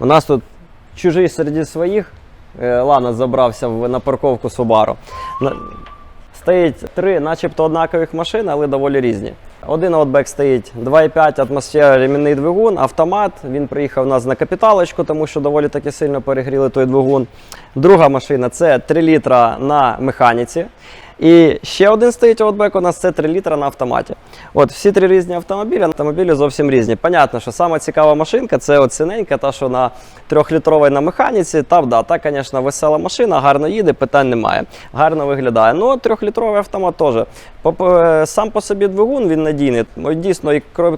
У нас тут чужий серед своїх. Е, Лана забрався на парковку Subaru. Стоїть три, начебто однакових машини, але доволі різні. Один аутбек стоїть 2,5 атмосфера ремінний двигун, автомат. Він приїхав у нас на капіталочку, тому що доволі таки сильно перегріли той двигун. Друга машина це 3 літра на механіці. І ще один стоїть аутбек у нас це 3 літра на автоматі. От всі три різні автомобілі, автомобілі зовсім різні. Понятно, що саме цікава машинка це оціненька, та що на 3-літровій на механіці. Та, да, та, звісно, весела машина, гарно їде, питань немає. Гарно виглядає. Ну, 3-літровий автомат теж. Е, Сам по собі двигун він надійний. Дійсно,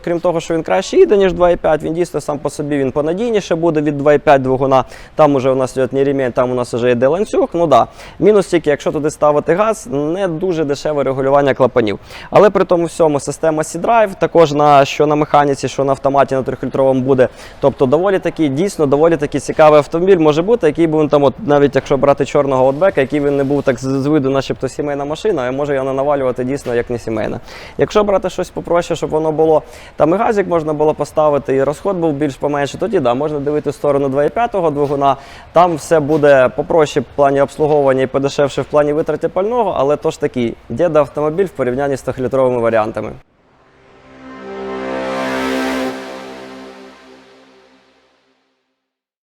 крім- того, що він краще їде, ніж 2,5, він дійсно сам по собі він понадійніше буде від 2,5 двигуна. Там уже у нас йде не ремінь, там у нас вже йде ланцюг. Ну да. Мінус тільки, якщо туди ставити газ, не дуже дешеве регулювання клапанів. Але при тому всьому система C-Drive також на що на механіці, що на автоматі на 3-літровому буде. Тобто доволі такий, дійсно доволі такий цікавий автомобіль може бути, який би він там, от, навіть якщо брати чорного аутбека, який він не був так з виду, начебто сімейна машина, а може його навалювати дійсно як не сімейна. Якщо брати щось попроще, щоб воно було там і газик можна було поставити, і розход був більш поменше, тоді да, можна дивитися сторону 2,5 двигуна. Там все буде попроще в плані обслуговування і подешевше в плані витрати пального, але то ж такий де автомобіль в порівнянні з 100-літровими варіантами.